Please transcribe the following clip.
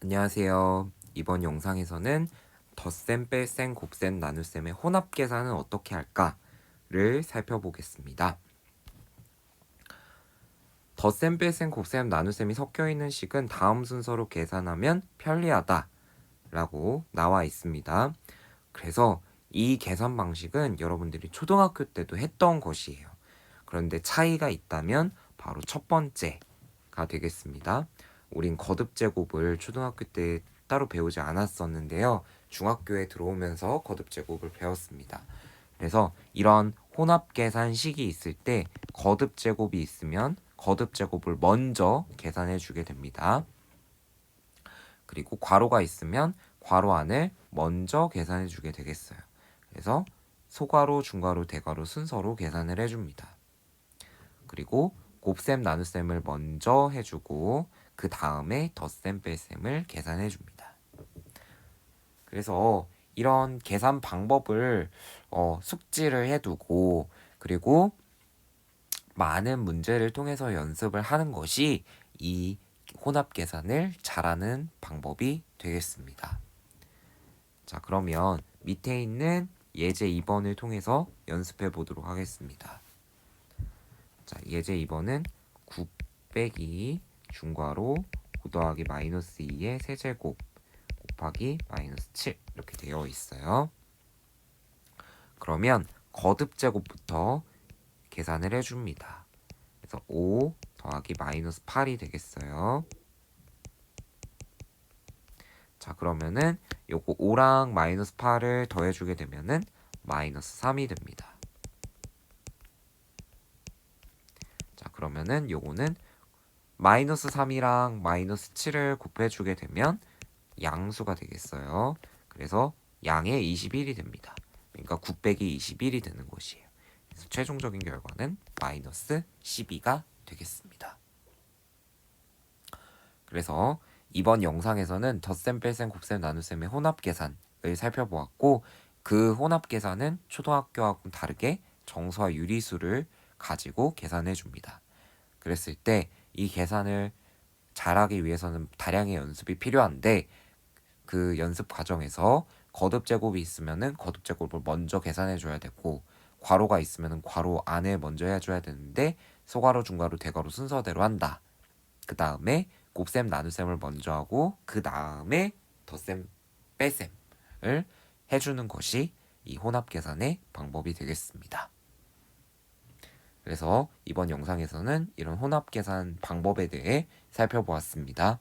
안녕하세요. 이번 영상에서는 덧셈, 뺄셈, 곱셈, 나눗셈의 혼합 계산은 어떻게 할까를 살펴보겠습니다. 덧셈, 뺄셈, 곱셈, 나눗셈이 섞여 있는 식은 다음 순서로 계산하면 편리하다라고 나와 있습니다. 그래서 이 계산 방식은 여러분들이 초등학교 때도 했던 것이에요. 그런데 차이가 있다면 바로 첫 번째가 되겠습니다. 우린 거듭 제곱을 초등학교 때 따로 배우지 않았었는데요. 중학교에 들어오면서 거듭 제곱을 배웠습니다. 그래서 이런 혼합 계산식이 있을 때 거듭 제곱이 있으면 거듭 제곱을 먼저 계산해 주게 됩니다. 그리고 괄호가 있으면 괄호 안을 먼저 계산해 주게 되겠어요. 그래서 소괄호, 중괄호, 대괄호 순서로 계산을 해줍니다. 그리고 곱셈, 나눗셈을 먼저 해주고 그 다음에 덧셈, 뺄셈을 계산해 줍니다. 그래서 이런 계산 방법을 어, 숙지를 해두고 그리고 많은 문제를 통해서 연습을 하는 것이 이 혼합 계산을 잘하는 방법이 되겠습니다. 자, 그러면 밑에 있는 예제 2번을 통해서 연습해 보도록 하겠습니다. 자, 예제 2번은 9 빼기 중괄호 9 더하기 마이너스 2의 세제곱 곱하기 마이너스 7 이렇게 되어 있어요. 그러면 거듭 제곱부터 계산을 해줍니다. 그래서 5 더하기 마이너스 8이 되겠어요. 자 그러면은 요거 5랑 마이너스 8을 더해주게 되면은 마이너스 3이 됩니다. 자 그러면은 요거는 마이너스 3이랑 마이너스 7을 곱해주게 되면 양수가 되겠어요. 그래서 양의 21이 됩니다. 그러니까 9 빼기 21이 되는 것이에요. 그래서 최종적인 결과는 마이너스 12가 되겠습니다. 그래서 이번 영상에서는 덧셈, 뺄셈, 곱셈, 나눗셈의 혼합 계산을 살펴보았고 그 혼합 계산은 초등학교하고 다르게 정수와 유리수를 가지고 계산해 줍니다. 그랬을 때 이 계산을 잘하기 위해서는 다량의 연습이 필요한데 그 연습 과정에서 거듭 제곱이 있으면은 거듭 제곱을 먼저 계산해 줘야 되고 괄호가 있으면은 괄호 안에 먼저 해 줘야 되는데 소괄호, 중괄호, 대괄호 순서대로 한다. 그 다음에 곱셈, 나눗셈을 먼저 하고 그 다음에 덧셈, 뺄셈을 해주는 것이 이 혼합 계산의 방법이 되겠습니다. 그래서 이번 영상에서는 이런 혼합 계산 방법에 대해 살펴보았습니다.